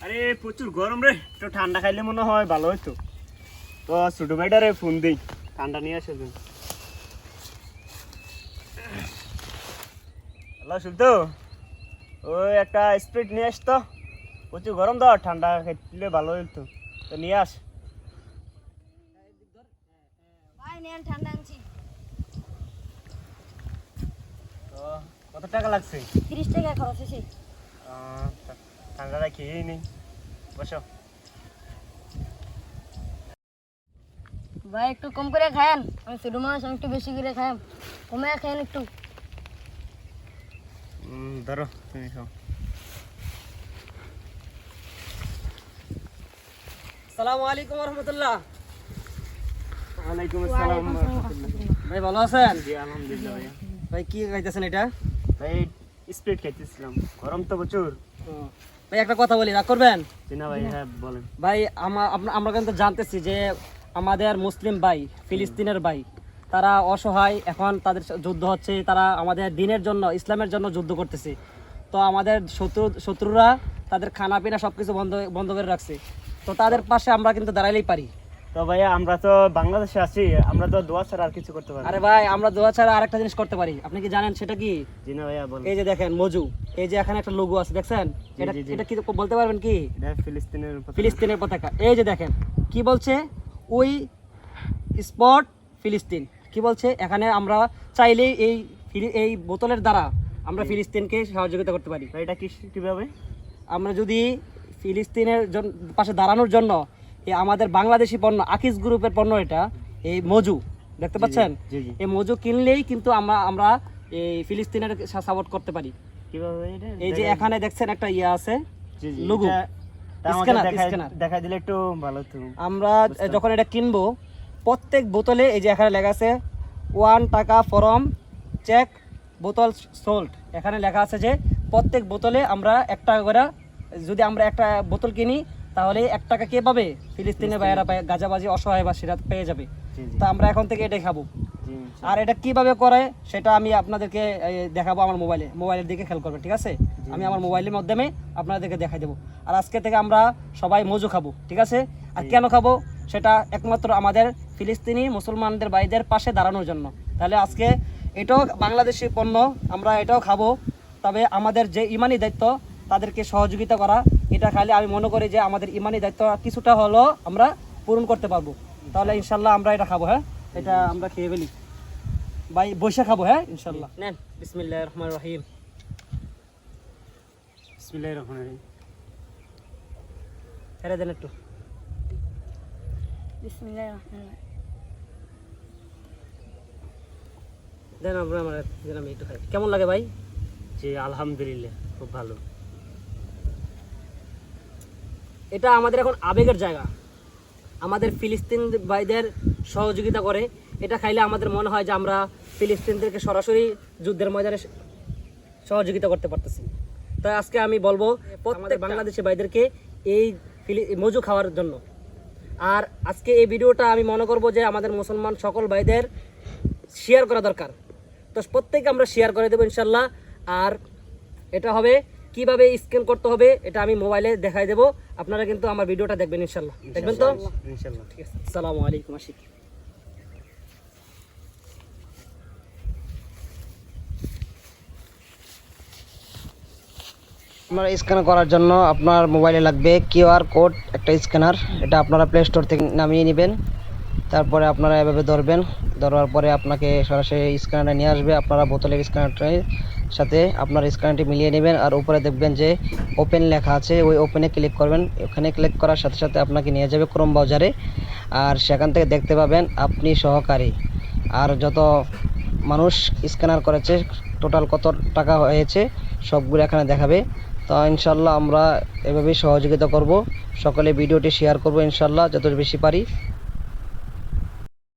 আরে প্রচুর গরম রে। একটু ঠান্ডা খাইলে মনে হয় ভালো হতো তো ছোট ভাইটারে ফোন দিই ঠান্ডা নিয়ে আসে দিন হ্যালো শুনতো ওই একটা স্প্রিট নিয়ে আসতো প্রচুর গরম তো ঠান্ডা খাইলে ভালো হতো তো নিয়ে আস। কত টাকা লাগছে? তিরিশ টাকা খরচ হয়েছে। ঠান্ডাটা খেয়েই নেই বসো ভাই একটু কম করে খায়েন। আমি ছোট মানুষ আমি একটু বেশি করে খায়াম কমে খায়েন একটু। ধরো তুমি খাও। সালামু আলাইকুম রহমতুল্লাহ। ওয়ালাইকুম আসসালাম ভাই ভালো আছেন? জি আলহামদুলিল্লাহ ভাইয়া। ভাই কি খাইতেছেন এটা? ভাই স্প্রিট খাইতেছিলাম। গরম তো প্রচুর। ভাই একটা কথা বলি রাগ করবেন? ভাই হ্যাঁ বলেন। ভাই আমরা কিন্তু জানতেছি যে আমাদের মুসলিম ভাই ফিলিস্তিনের ভাই তারা অসহায় এখন তাদের যুদ্ধ হচ্ছে তারা আমাদের দিনের জন্য ইসলামের জন্য যুদ্ধ করতেছে। তো আমাদের শত্রু শত্রুরা তাদের খানা পিনা সব কিছু বন্ধ বন্ধ করে রাখছে। তো তাদের পাশে আমরা কিন্তু দাঁড়াইলেই পারি। তো ভাইয়া আমরা তো বাংলাদেশে আছি আমরা তো দোয়া ছাড়া আর কিছু করতে পারি আরে ভাই আমরা দোয়া ছাড়া আরেকটা জিনিস করতে পারি। আপনি কি জানেন সেটা কি? জি না ভাইয়া বলেন। এই যে দেখেন মজু। এই যে এখানে একটা লোগো আছে দেখছেন? এটা। এটা কি বলতে পারবেন কি? এটা ফিলিস্তিনের ফিলিস্তিনের পতাকা এই যে দেখেন কি বলছে? ওই স্পট ফিলিস্তিন। কি বলছে? এখানে আমরা চাইলেই এই এই বোতলের দ্বারা আমরা ফিলিস্তিনকে সহযোগিতা করতে পারি। এটা কি কীভাবে? আমরা যদি ফিলিস্তিনের পাশে দাঁড়ানোর জন্য আমাদের বাংলাদেশি পণ্য আকিস গ্রুপের পণ্য এটা এই মজু দেখতে পাচ্ছেন? এই মজু কিনলেই কিন্তু আমরা আমরা এই ফিলিস্তিনের সাপোর্ট করতে পারি। এই যে এখানে দেখছেন একটা ইয়ে আছে scanner। দেখাই দিলে একটু ভালো আমরা যখন এটা কিনবো প্রত্যেক বোতলে এই যে এখানে লেখা আছে ওয়ান টাকা ফরম চেক বোতল সোল্ড। এখানে লেখা আছে যে প্রত্যেক বোতলে আমরা এক টাকা করে যদি আমরা একটা বোতল কিনি তাহলে এক টাকা কে পাবে? ফিলিস্তিনের বাইরা পায় গাজাবাজি অসহায় বা সেটা পেয়ে যাবে। তো আমরা এখন থেকে এটাই খাব। আর এটা কীভাবে করে সেটা আমি আপনাদেরকে দেখাবো আমার মোবাইলে। মোবাইলের দিকে খেয়াল করবেন ঠিক আছে? আমি আমার মোবাইলের মাধ্যমে আপনাদেরকে দেখাই দেবো। আর আজকে থেকে আমরা সবাই মজু খাব ঠিক আছে? আর কেন খাব? সেটা একমাত্র আমাদের ফিলিস্তিনি মুসলমানদের ভাইদের পাশে দাঁড়ানোর জন্য। তাহলে আজকে এটাও বাংলাদেশি পণ্য আমরা এটাও খাব। তবে আমাদের যে ইমানি দায়িত্ব তাদেরকে সহযোগিতা করা এটা খালি আমি মনে করি যে আমাদের ইমানি দায়িত্ব কিছুটা হলো আমরা পূরণ করতে পারব। তাহলে ইনশাল্লাহ আমরা এটা খাব হ্যাঁ? এটা আমরা খেয়ে ফেলি। ভাই বসে খাব হ্যাঁ? ইনশাল্লাহ। নেন বিসমিল্লাহ রহমান রহিম। বিসমিল্লাহির রহমানির রহিম। ছেড়ে দেন একটু। বিসমিল্লাহির রহমানির রহিম। দেন আমরা আমার দেন আমি একটু খাই। কেমন লাগে ভাই? জি আলহামদুলিল্লাহ খুব ভালো। এটা আমাদের এখন আবেগের জায়গা। আমাদের ফিলিস্তিন ভাইদের সহযোগিতা করে। এটা খাইলে আমাদের মনে হয় যে আমরা ফিলিস্তিনদেরকে সরাসরি যুদ্ধের ময়দানে সহযোগিতা করতে পারতেছি। তাই আজকে আমি বলব আমাদের বাংলাদেশি ভাইদেরকে এই ফিলি- মজু খাওয়ার জন্য। আর আজকে এই ভিডিওটা আমি মনে করব যে আমাদের মুসলমান সকল ভাইদের শেয়ার করা দরকার। তো প্রত্যেকে আমরা শেয়ার করে দেবো ইনশাল্লাহ। আর এটা হবে কীভাবে স্ক্যান করতে হবে এটা আমি মোবাইলে দেখাই দেবো। আপনারা কিন্তু আমার ভিডিওটা দেখবেন ইনশাল্লাহ। দেখবেন তো? ইনশাল্লাহ ঠিক আছে। আসসালামু আলাইকুম আশিক। আপনার স্ক্যান করার জন্য আপনার মোবাইলে লাগবে কিউআর কোড একটা স্ক্যানার এটা আপনারা প্লে স্টোর থেকে নামিয়ে নেবেন। তারপরে আপনারা এভাবে ধরবেন। ধরার পরে আপনাকে সরাসরি স্ক্যানারটা নিয়ে আসবে। আপনারা বোতলের স্ক্যানারটার সাথে আপনার স্ক্যানারটি মিলিয়ে নেবেন আর উপরে দেখবেন যে ওপেন লেখা আছে। ওই ওপেনে ক্লিক করবেন। ওখানে ক্লিক করার সাথে সাথে আপনাকে নিয়ে যাবে ক্রোম ব্রাউজারে আর সেখান থেকে দেখতে পাবেন আপনি সহকারী। আর যত মানুষ স্ক্যানার করেছে টোটাল কত টাকা হয়েছে, সবগুলো এখানে দেখাবে। তো ইনশাল্লাহ আমরা এভাবেই সহযোগিতা করব। সকলে ভিডিওটি শেয়ার করব ইনশাল্লাহ যত বেশি পারি।